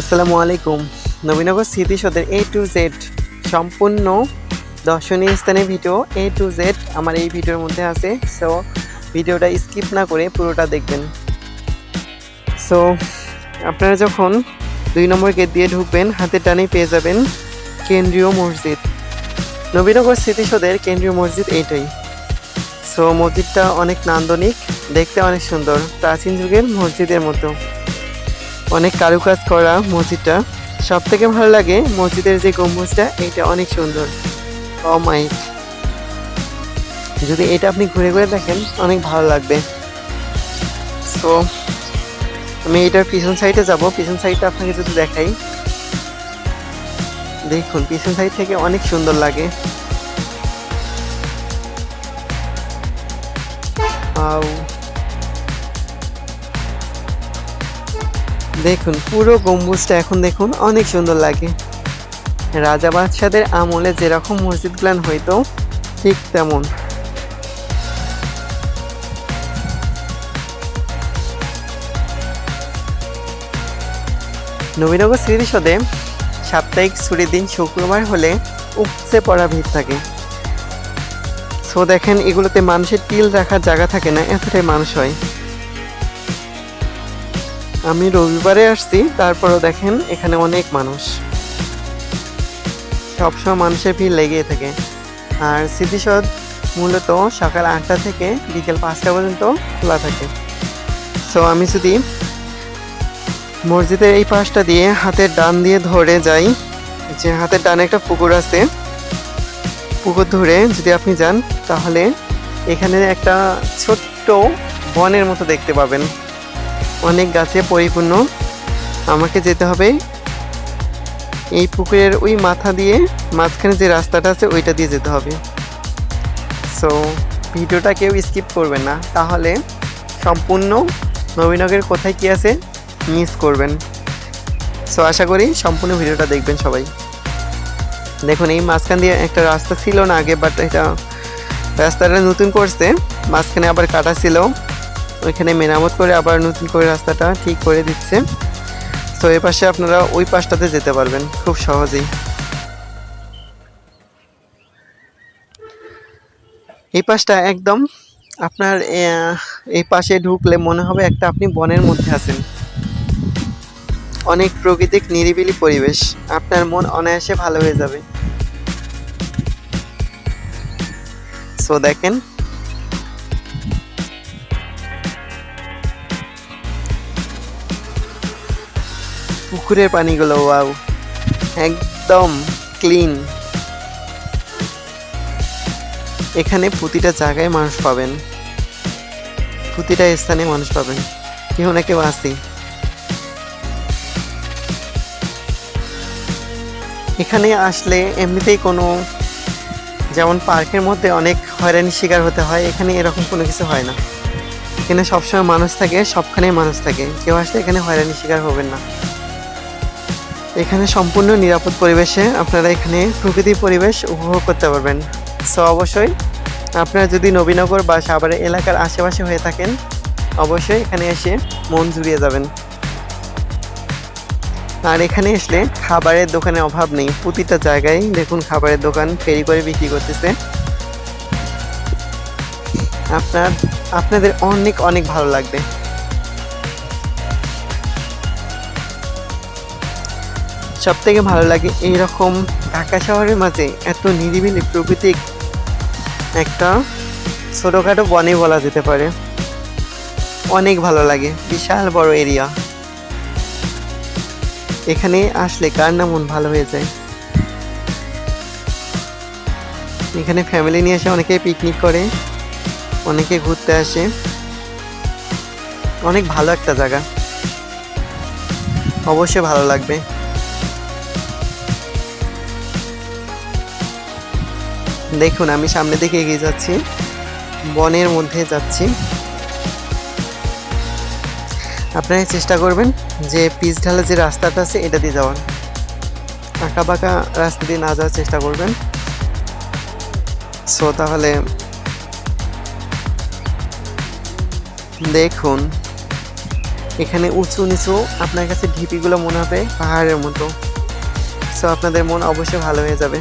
আসসালামু আলাইকুম। নবীনগর স্মৃতিসৌধের এ টু জেড সম্পূর্ণ দর্শনীয় স্থানের ভিডিও এ টু জেড আমার এই ভিডিওর মধ্যে আছে। সো ভিডিওটা স্কিপ না করে পুরোটা দেখবেন। সো আপনারা যখন দুই নম্বর গেট দিয়ে ঢুকবেন হাতের টানেই পেয়ে যাবেন কেন্দ্রীয় মসজিদ। নবীনগর স্মৃতিসৌধের কেন্দ্রীয় মসজিদ এইটাই। সো মসজিদটা অনেক নান্দনিক, দেখতে অনেক সুন্দর। প্রাচীন যুগের মসজিদের মতো। অনেক কারুকাজ করা মসজিদটা। সব থেকে ভালো লাগে মসজিদের যে গম্বুজটা এটা অনেক সুন্দর। অমাইট যদি এটা আপনি ঘুরে ঘুরে দেখেন, অনেক ভালো লাগবে। তো আমি এটার পিছন সাইডে যাব। পিছন সাইডটা আপনাকে যদি দেখাই। দেখুন, পিছন সাইড থেকে অনেক সুন্দর লাগে। আউ দেখুন, পুরো গম্বুজটা এখন দেখুন অনেক সুন্দর লাগে। রাজা বাদশাদের আমলে যেরকম মসজিদ প্ল্যান হইতো, ঠিক তেমন। নবীনগর স্মৃতিসদে সাপ্তাহিক ছুটির দিন শুক্রবার হলে উপচে পড়া ভিড় থাকে। সো দেখেন, এগুলোতে মানুষের টিল রাখার জায়গা থাকে না, এতটাই মানুষ হয়। আমি রবিবারে আসছি, তারপরও দেখেন এখানে অনেক মানুষ। সবসময় মানুষের ভিড় লেগেই থাকে। আর স্মৃতিসৌধ মূলত সকাল আটটা থেকে বিকেল পাঁচটা পর্যন্ত খোলা থাকে। সো আমি যদি মসজিদের এই পাশটা দিয়ে হাতের ডান দিয়ে ধরে যাই, যে হাতের ডানে একটা পুকুর আছে, পুকুর ধরে যদি আপনি যান, তাহলে এখানে একটা ছোট্ট বনের মতো দেখতে পাবেন। অনেক গাছে পরিপূর্ণ। আমাকে যেতে হবে এই পুকুরের ওই মাথা দিয়ে। মাঝখানে যে রাস্তাটা আছে, ওইটা দিয়ে যেতে হবে। সো ভিডিওটা কেউ স্কিপ করবেন না। তাহলে সম্পূর্ণ নবীনগরের কোথায় কি আছে মিস করবেন। সো আশা করি সম্পূর্ণ ভিডিওটা দেখবেন সবাই। দেখুন, এই মাঝখান দিয়ে একটা রাস্তা ছিল না আগে বাট এটা রাস্তাটা নতুন করছে। মাঝখানে আবার কাটা ছিল। ওইখানে মেরামত করে আবার নতুন করে রাস্তাটা ঠিক করে দিচ্ছে। তো এ পাশে আপনারা ওই পাশটাতে যেতে পারবেন, খুব সহজেই। এই পাশটা একদম আপনার এই পাশে ঢুকলে মনে হবে একটা আপনি বনের মধ্যে আছেন। অনেক প্রকৃতিক নিরিবিলি পরিবেশ, আপনার মন অনায়াসে ভালো হয়ে যাবে। সো দেখেন পুকুরের পানিগুলো, ওয়াও। একদম ক্লিন। এখানে প্রতিটা জায়গায় মানুষ পাবেন। প্রতিটা স্থানে মানুষ পাবেন। কেউ না কেউ আসি এখানে আসলে এমনিতেই কোনো, যেমন পার্কের মধ্যে অনেক হয়রানির শিকার হতে হয়, এখানে এরকম কোনো কিছু হয় না। এখানে সবসময় মানুষ থাকে, সবখানেই মানুষ থাকে। কেউ আসলে এখানে হয়রানির শিকার হবেন না। এখানে সম্পূর্ণ নিরাপদ পরিবেশে আপনারা এখানে প্রকৃতির পরিবেশ উপভোগ করতে পারবেন। সো অবশ্যই আপনারা যদি নবীনগর বা সাভার এলাকার আশেপাশে হয়ে থাকেন, অবশ্যই এখানে এসে মন জুড়িয়ে যাবেন। আর এখানে আসলে খাবারের দোকানের অভাব নেই। প্রতিটা জায়গায় দেখুন খাবারের দোকান ফেরি করে বিক্রি করতেছে। আপনার, আপনাদের অনেক অনেক ভালো লাগবে। সব থেকে ভালো লাগে এইরকম ঢাকা শহরের মাঝে এত নিরিবিলি প্রকৃতিক একটা ছোটোখাটো বনে বলা যেতে পারে। অনেক ভালো লাগে, বিশাল বড় এরিয়া। এখানে আসলে কার না মন ভালো হয়ে যায়। এখানে ফ্যামিলি নিয়ে এসে অনেকে পিকনিক করে, অনেকে ঘুরতে আসে। অনেক ভালো একটা জায়গা। অবশ্যই ভালো লাগবে। দেখুন, আমি সামনে দিকে এগিয়ে যাচ্ছি। বনের মধ্যে যাচ্ছি। আপনারা চেষ্টা করবেন যে পিচ ঢালা যে রাস্তাটা আছে, এটা দিয়ে যাওয়ার। আঁকা বাঁকা রাস্তা দিয়ে না যাওয়ার চেষ্টা করবেন। সো তাহলে দেখুন, এখানে উঁচু নিচু আপনার কাছে ঢিপিগুলো মনে হবে, পাহাড়ের মতো। সো আপনাদের মন অবশ্যই ভালো হয়ে যাবে।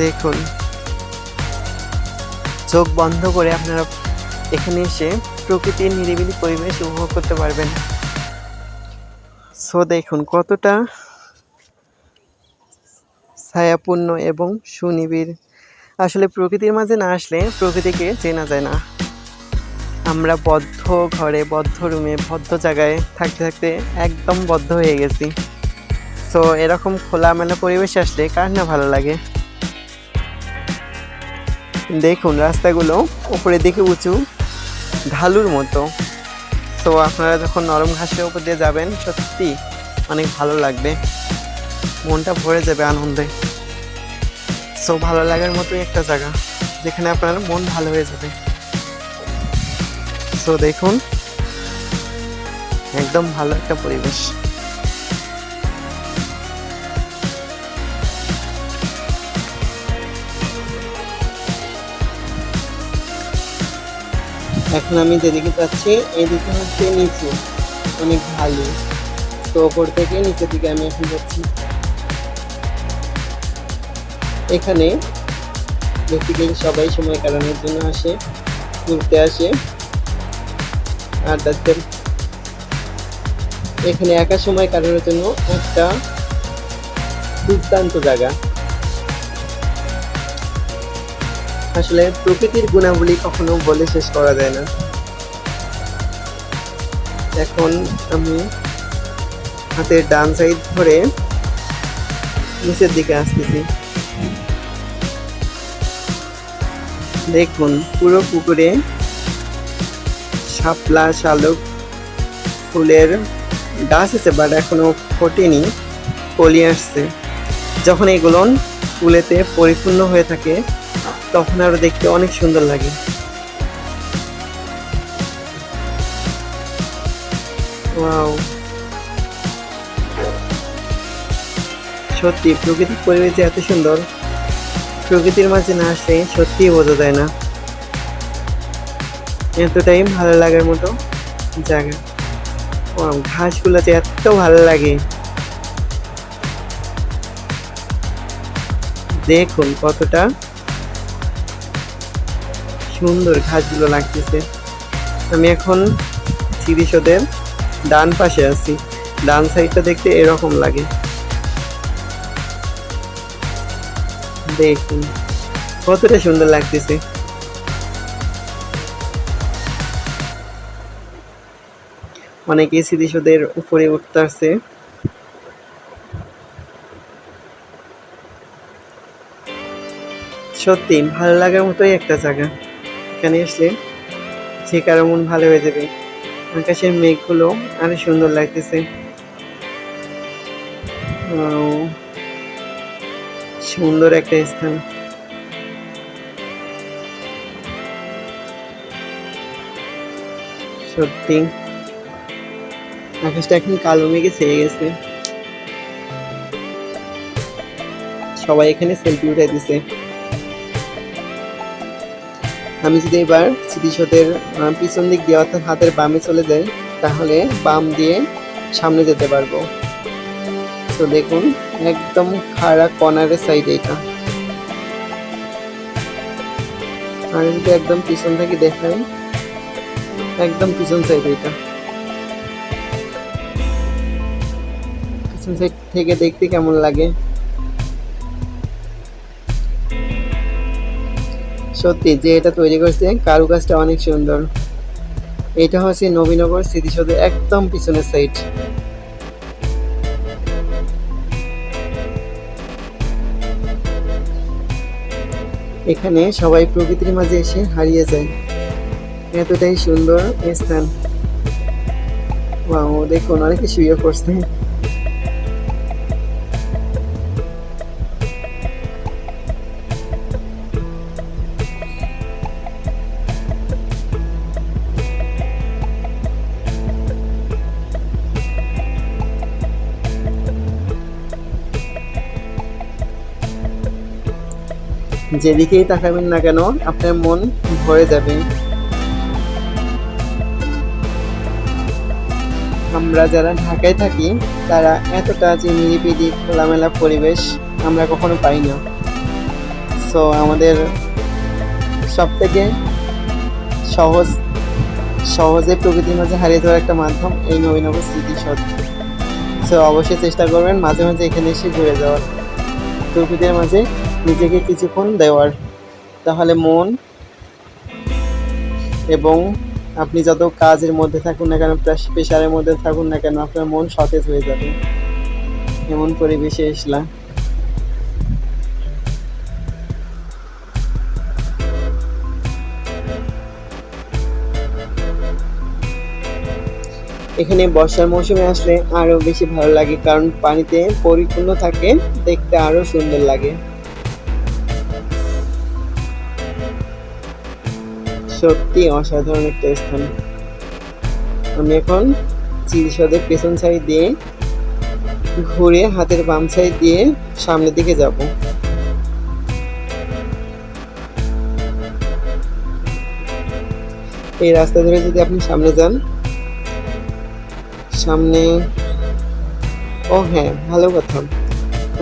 দেখুন। চোখ বন্ধ করে আপনারা এখানে এসে প্রকৃতির নিরিবিলি পরিবেশ উপভোগ করতে পারবেন। সো দেখুন কতটা ছায়াপূর্ণ এবং সুনিবিড়। আসলে প্রকৃতির মাঝে না আসলে প্রকৃতিকে চেনা যায় না। আমরা বদ্ধ ঘরে, বদ্ধ রুমে, বদ্ধ জায়গায় থাকতে থাকতে একদম বদ্ধ হয়ে গেছি। তো এরকম খোলামেলা পরিবেশ আসলে কার না ভালো লাগে? দেখুন রাস্তাগুলো, উপরের দিকে উঁচু, ঢালুর মতো। তো আপনারা যখন নরম ঘাসের উপর দিয়ে যাবেন, সত্যি অনেক ভালো লাগবে। মনটা ভরে যাবে আনন্দে। সো ভালো লাগার মতোই একটা জায়গা, যেখানে আপনার মন ভালো হয়ে যাবে। সো দেখুন, একদম ভালো একটা পরিবেশ। এখন আমি যেদিকে যাচ্ছি এদিকে হচ্ছে নিচু। অনেক ভালো তো ওপর থেকে নিচের দিকে আমি এখন যাচ্ছি। এখানে বেসিক্যালি সবাই সময় কাটানোর জন্য আসে, ঘুরতে আসে। আর তাদের এখানে একা সময় কাটানোর জন্য একটা দুর্দান্ত জায়গা। আসলে প্রকৃতির গুণাবলী কখনো বলে শেষ করা যায় না। এখন আমি হাতের ডান সাইড ধরে নিচের দিকে আসতেছি। দেখুন, পুরো পুকুরে শাপলা, শালুক, ফুলের গাছ আছে বাট এখনও ফোটেনি কলি আসছে। যখন এগুলো ফুলেতে পরিপূর্ণ হয়ে থাকে তখন আরও দেখতে অনেক সুন্দর লাগে। সত্যি, প্রকৃতির পরিবেশ এত সুন্দর, প্রকৃতির মাঝে না আসলে সত্যিই বোঝা যায় না। এতটাই ভালো লাগার মতো জায়গা। ওয়াও, ঘাসগুলো যে এত ভালো লাগে। দেখুন কতটা সুন্দর ঘাসগুলো লাগতেছে। আমি এখন চিরিশোদের ডান পাশে আছি। ডান সাইডটা দেখতে এরকম লাগে। দেখুন, কতটা সুন্দর লাগতেছে। অনেকে স্মৃতিসৌধের উপরে উঠতে আসছে সত্যি, ভালো লাগার মতোই একটা জায়গা। এখানে আসলে যে কারও মন ভালো হয়ে যাবে। আকাশের মেঘগুলো আরও সুন্দর লাগতেছে। সুন্দর একটা স্থান। সত্যি, আকাশটা এখন কালো মেঘে ছেয়ে গেছে। সবাই এখানে সেলফি উঠে দিছে। আমি যদি এবার স্মৃতিসৌধের পিছন দিক দিয়ে অর্থাৎ হাতের বামে চলে যাই, তাহলে বাম দিয়ে সামনে যেতে পারব। তো দেখুন, একদম খাড়া কর্নারের সাইড এটা। আর যদি একদম পিছন থেকে দেখাই একদম পিছন সাইড এটা। পিছন সাইড থেকে দেখতে কেমন লাগে? সত্যি যে এটা তৈরি করছে কারুকাজটা অনেক সুন্দর। এটা হচ্ছে নবীনগর স্মৃতিসৌধের একদম পিছনের সাইড এখানে সবাই প্রকৃতির মাঝে এসে হারিয়ে যায়। এতটাই সুন্দর স্থান। দেখুন, অনেকে শুয়ে পড়ছে। যেদিকেই তাকাবেন না কেন, আপনার মন ভরে যাবে। আমরা যারা ঢাকায় থাকি, তারা এতটা যে নিরিবিলি খোলামেলা পরিবেশ আমরা কখনো পাই না। সো আমাদের সব থেকে সহজ, সহজে প্রকৃতির মাঝে হারিয়ে যাওয়ার একটা মাধ্যম এই নবীনগর স্মৃতিসৌধ সো অবশ্যই চেষ্টা করবেন মাঝে মাঝে এখানে এসে ঘুরে যাওয়ার। প্রকৃতির মাঝে নিজেকে কিছুক্ষণ দেওয়ার। তাহলে মন এবং আপনি যত কাজের মধ্যে থাকুন না কেন প্রেশারের মধ্যে থাকুন না কেন, আপনার মন সতেজ হয়ে যাবে। এমন পরিবেশে এসলাম। এখানে বর্ষার মৌসুমে আসলে আরও বেশি ভালো লাগে, কারণ পানিতে পরিপূর্ণ থাকে, দেখতে আরও সুন্দর লাগে। সত্যি অসাধারণ একটা স্থান। আমি এখন চিরিসদের পেছন সাইড দিয়ে ঘুরে হাতের বাম সাইড দিয়ে সামনের দিকে যাব। এই রাস্তা ধরে যদি আপনি সামনে যান, সামনে ও হ্যাঁ ভালো কথা।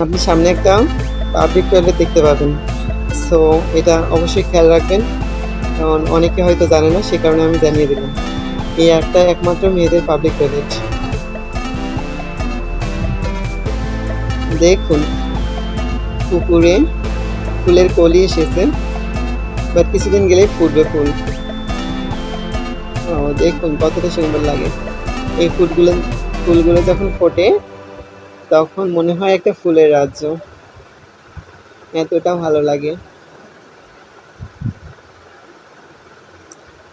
আপনি সামনে একটা পাবলিক টয়লেট দেখতে পাবেন। সো এটা অবশ্যই খেয়াল রাখবেন। কারণ অনেকে হয়তো জানে না, সে কারণে আমি জানিয়ে দিলাম। এই একটা একমাত্র মেয়েদের পাবলিক টয়লেট দেখুন, পুকুরে ফুলের কলি এসেছে বাট কিছুদিন গেলেই ফুটবে ফুল। ও, দেখুন কতটা সুন্দর লাগে। এই ফুলগুলো ফুলগুলো যখন ফোটে, তখন মনে হয় একটা ফুলের রাজ্য। এতটা ভালো লাগে।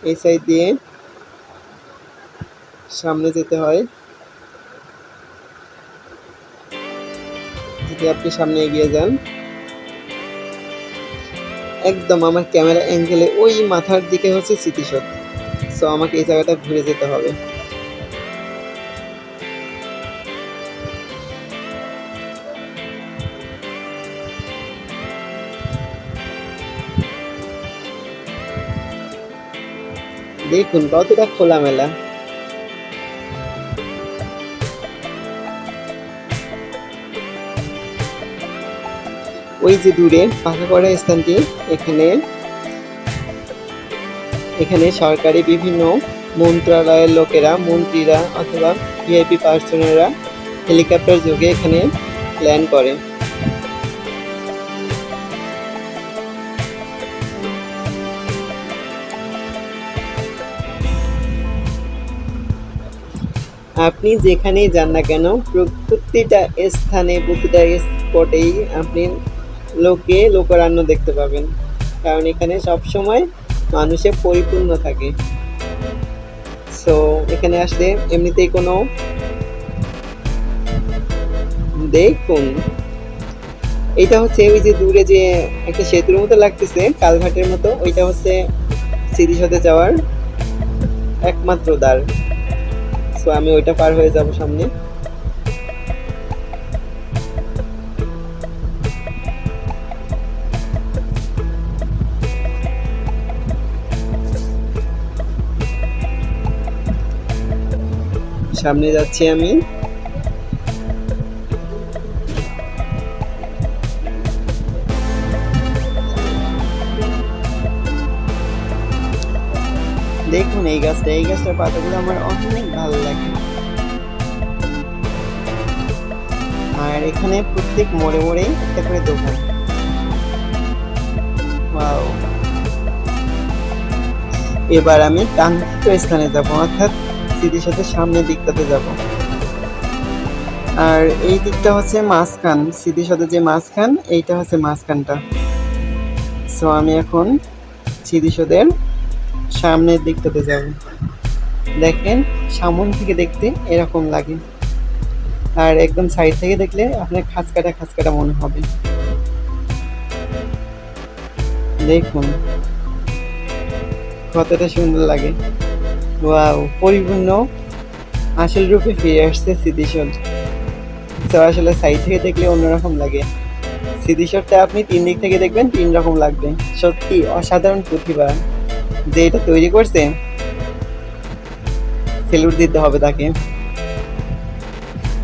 এই সাইড দিয়ে সামনে যেতে হয়। যদি আপনি সামনে এগিয়ে যান, একদম আমার ক্যামেরা অ্যাঙ্গেলে ওই মাথার দিকে হচ্ছে স্মৃতিশোধ সো আমাকে এই জায়গাটা ঘুরে যেতে হবে। দেখুন, কতটা খোলামেলা। ওই যে দূরে পাকা করা স্থানটি, এখানে এখানে সরকারি বিভিন্ন মন্ত্রণালয়ের লোকেরা, মন্ত্রীরা অথবা ভিআইপি পার্সনেরা হেলিকপ্টার যোগে এখানে ল্যান্ড করে। আপনি যেখানেই যান না কেন প্রত্যেকটা স্থানে, প্রতিটা স্পটেই আপনি লোকে, লোকারণ্য দেখতে পাবেন। কারণ এখানে সব সময় মানুষে পরিপূর্ণ থাকে। সো এখানে আসলে এমনিতেই কোনো দেখুন। এইটা হচ্ছে ওই যে দূরে যে একটা সেতুর মতো লাগতেছে, কালঘাটের মতো, ওইটা হচ্ছে স্মৃতিসৌধে যাওয়ার একমাত্র দ্বার। সো আমি ওইটা পার হয়ে যাব সামনে। সামনে যাচ্ছি আমি। এই গাছটা, এই গাছটার পাতাগুলো আমার অনেক ভালো লাগে। আর এখানে প্রত্যেক মোড়ে মোড়ে একটা করে দোকান। এবার আমি কাঙ্ক্ষিত স্থানে যাব, অর্থাৎ স্মৃতির সাথে সামনের দিকটাতে যাব। আর এই দিকটা হচ্ছে মাঝখান স্মৃতির সাথে যে মাঝখান, এইটা হচ্ছে মাঝখানটা। সো আমি এখন স্মৃতিসৌধের সামনের দিকটাতে যাব দেখেন, সামন থেকে দেখতে এরকম লাগে। আর একদম সাইড থেকে দেখলে আপনার খাঁচকাটা খাঁচকাটা মনে হবে। দেখুন, কতটা সুন্দর লাগে। ওয়াও, পরিপূর্ণ আসল রূপে ফিরে আসছে স্মৃতিসৌধ। তো আসলে সাইড থেকে দেখলে অন্যরকম লাগে। স্মৃতিসৌধটা আপনি তিন দিক থেকে দেখবেন, তিন রকম লাগবে। সত্যি অসাধারণ প্রতিভা। যে এটা তৈরি করছে, সেলুট দিতে হবে তাকে।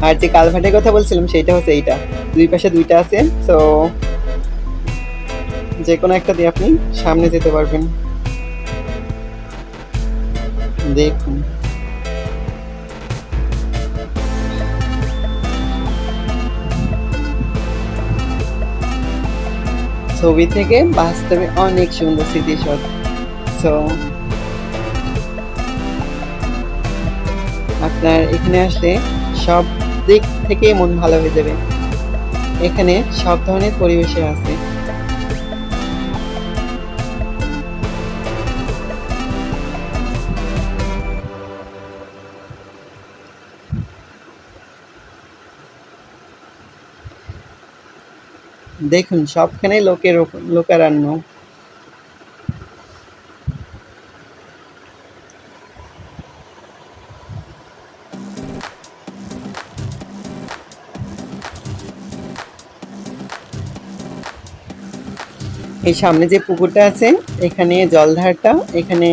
আর যে কালভার্টের কথা বলছিলাম, সেইটা হচ্ছে এইটা। দুই পাশে দুইটা আছে তো যে কোনো একটা দিয়ে আপনি সামনে যেতে পারবেন। দেখুন। ছবি থেকে বাস্তবে অনেক সুন্দর স্মৃতিসৌধ। সো আপনার এখানে আসলে সব দিক থেকে মন ভালো হয়ে যাবে। এখানে সব ধরনের পরিবেশে আছে। দেখুন সবখানে লোকের ওপ- এই সামনে যে পুকুরটা আছে, এখানে জলধারটা, এখানে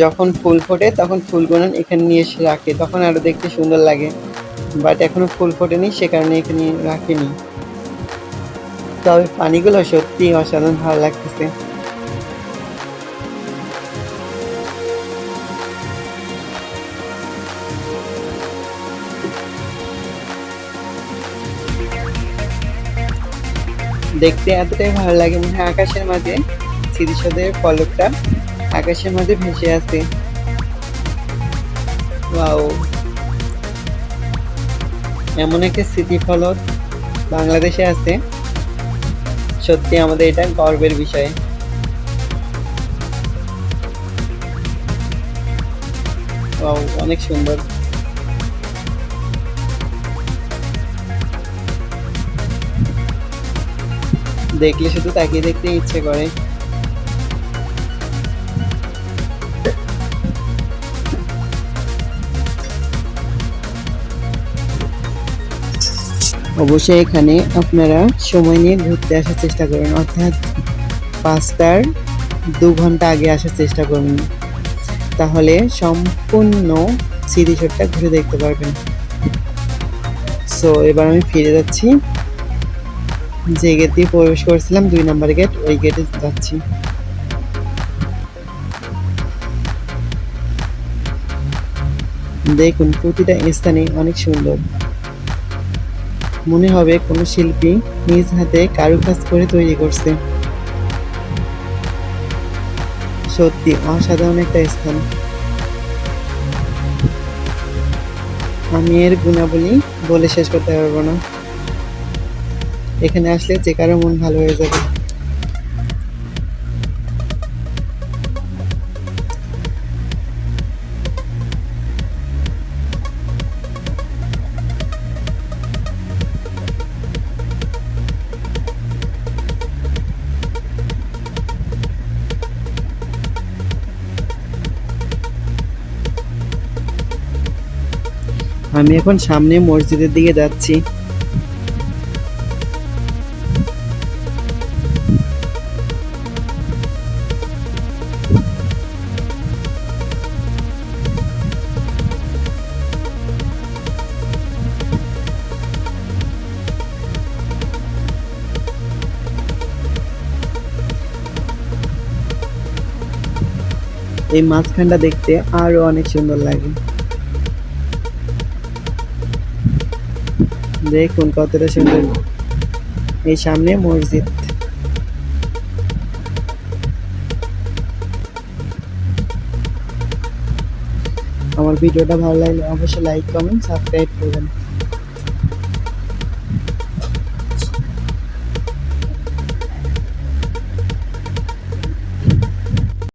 যখন ফুল ফোটে তখন ফুলগুলো এখানে নিয়ে এসে রাখে। তখন আরও দেখতে সুন্দর লাগে। বাট এখনও ফুল ফোটেনি, সে কারণে এখানে রাখেনি। তবে পানিগুলো সত্যি অসাধারণ ভালো লাগতেছে। দেখতে এতটাই ভালো লাগে মনে হয় আকাশের মাঝে, স্মৃতিসৌধের পলকটা আকাশের মাঝে ভেসে আছে এমন একটা স্মৃতিফলক বাংলাদেশে আছে। সত্যি আমাদের এটা গর্বের বিষয়। অনেক সুন্দর। দেখলে শুধু তাকিয়ে দেখতে ইচ্ছে করে। অবশ্যই এখানে আপনারা সময় নিয়ে ঘুরতে আসার চেষ্টা করুন। অর্থাৎ পাঁচটার দু ঘণ্টা আগে আসার চেষ্টা করুন। তাহলে সম্পূর্ণ স্মৃতিসৌধটা ঘুরে দেখতে পারবেন। সো এবার আমি ফিরে যাচ্ছি। যে গেট দিয়ে প্রবেশ করেছিলাম, দুই নম্বর গেট ওই গেটে যাচ্ছি। দেখুন, প্রতিটা স্থানে অনেক সুন্দর। মনে হবে কোনো শিল্পী নিজ হাতে কারুকাজ করে তৈরি করছে। সত্যি অসাধারণ একটা স্থান। আমি এর গুণাবলী বলে শেষ করতে পারব না। এখানে আসলে যে কারও মন ভালো হয়ে যাবে। আমি এখন সামনে মসজিদের দিকে যাচ্ছি। এই মাঝখানটা দেখতে আরও অনেক সুন্দর লাগে। দেখুন কতটা সুন্দর। এই সামনে মসজিদ। আমার ভিডিওটা ভালো লাগলে অবশ্যই লাইক কমেন্ট সাবস্ক্রাইব করবেন।